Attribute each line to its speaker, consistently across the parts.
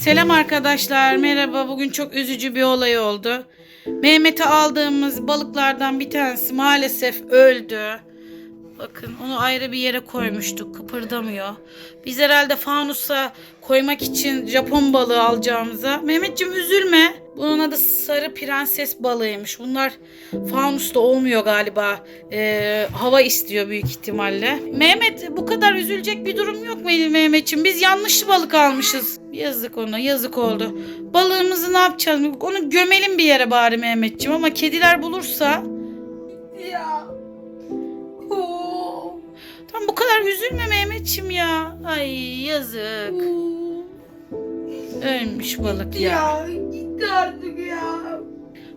Speaker 1: Selam arkadaşlar. Merhaba. Bugün çok üzücü bir olay oldu. Mehmet'e aldığımız balıklardan bir tanesi maalesef öldü. Bakın onu ayrı bir yere koymuştuk. Kıpırdamıyor. Biz herhalde fanusa koymak için Japon balığı alacağımıza. Mehmetciğim üzülme. Bunun adı sarı prenses balığıymış. Bunlar fanusta olmuyor galiba. Ee, hava istiyor büyük ihtimalle. Mehmet bu kadar üzülecek bir durum yok mu Mehmetciğim? Biz yanlış balık almışız. Yazık ona yazık oldu. Balığımızı ne yapacağız? Onu gömelim bir yere bari Mehmetciğim ama kediler bulursa
Speaker 2: Ya. Oo.
Speaker 1: Tam bu kadar üzülme Mehmetçim ya. Ay yazık. Ölmüş balık ya.
Speaker 2: Ya gitti artık ya.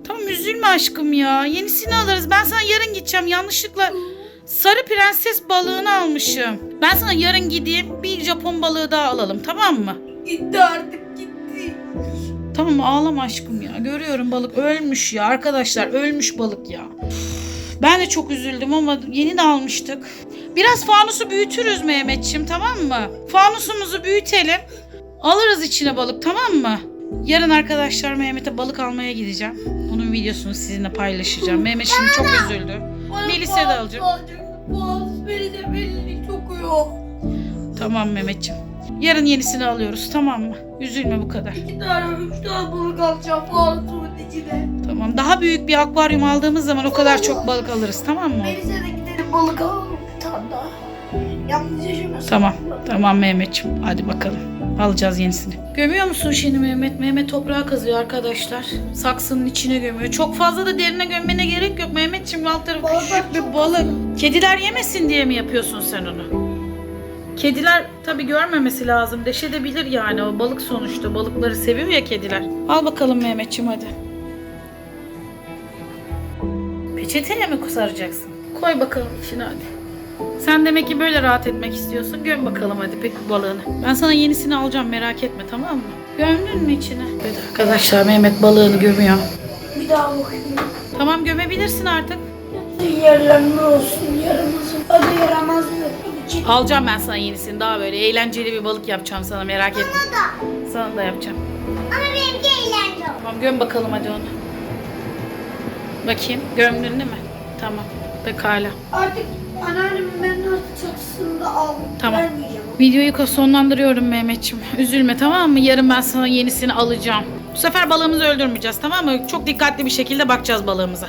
Speaker 1: Tamam üzülme aşkım ya. Yenisini alırız. Ben sana yarın gideceğim. Yanlışlıkla sarı prenses balığını almışım. Ben sana yarın gideyim. Bir Japon balığı daha alalım tamam mı?
Speaker 2: Gitti artık gitti.
Speaker 1: Tamam ağlama aşkım ya. Görüyorum balık ölmüş ya. Arkadaşlar ölmüş balık ya. Ben de çok üzüldüm ama yeni de almıştık. Biraz fanusu büyütürüz Mehmetçim tamam mı? Fanusumuzu büyütelim. Alırız içine balık tamam mı? Yarın arkadaşlar Mehmet'e balık almaya gideceğim. Onun videosunu sizinle paylaşacağım. Mehmet şimdi çok üzüldü. Melis'e de alacağım.
Speaker 2: de belli çok yok.
Speaker 1: Tamam Mehmetçim. Yarın yenisini alıyoruz tamam mı? Üzülme bu kadar.
Speaker 2: İki tane üç tane balık alacağım boğazımın içine.
Speaker 1: Tamam. Daha büyük bir akvaryum aldığımız zaman o kadar çok balık alırız tamam mı?
Speaker 2: Melis'e de gidelim balık alalım bir tane daha. Yalnız yaşamasın.
Speaker 1: Tamam. Tamam Mehmetciğim. Hadi bakalım. Alacağız yenisini. Gömüyor musun şimdi Mehmet? Mehmet toprağa kazıyor arkadaşlar. Saksının içine gömüyor. Çok fazla da derine gömmene gerek yok Mehmetciğim. Alt tarafı
Speaker 2: Balıklar
Speaker 1: küçük bir balık. Kediler yemesin diye mi yapıyorsun sen onu? Kediler tabii görmemesi lazım. Deşedebilir yani. O balık sonuçta. Balıkları seviyor ya kediler. Al bakalım Mehmetciğim hadi. Peçeteyle mi kusaracaksın? Koy bakalım içine hadi. Sen demek ki böyle rahat etmek istiyorsun. Göm bakalım hadi pek balığını. Ben sana yenisini alacağım merak etme tamam mı? Gömdün mü içine? Evet arkadaşlar Mehmet balığını gömüyor.
Speaker 2: Bir daha bakayım.
Speaker 1: Tamam gömebilirsin artık.
Speaker 2: Yerlerinde olsun yaramazım. Hadi yaramaz mı?
Speaker 1: Alacağım ben sana yenisini daha böyle eğlenceli bir balık yapacağım sana merak etme. Sana da yapacağım.
Speaker 3: Ama benimki eğlence oldu.
Speaker 1: Tamam göm bakalım hadi onu. Bakayım gömdün değil mi? Tamam. Pekala.
Speaker 2: Artık Anneannem ben artık çatısında aldım.
Speaker 1: Tamam. Videoyu sonlandırıyorum Mehmetciğim. Üzülme tamam mı? Yarın ben sana yenisini alacağım. Bu sefer balığımızı öldürmeyeceğiz tamam mı? Çok dikkatli bir şekilde bakacağız balığımıza.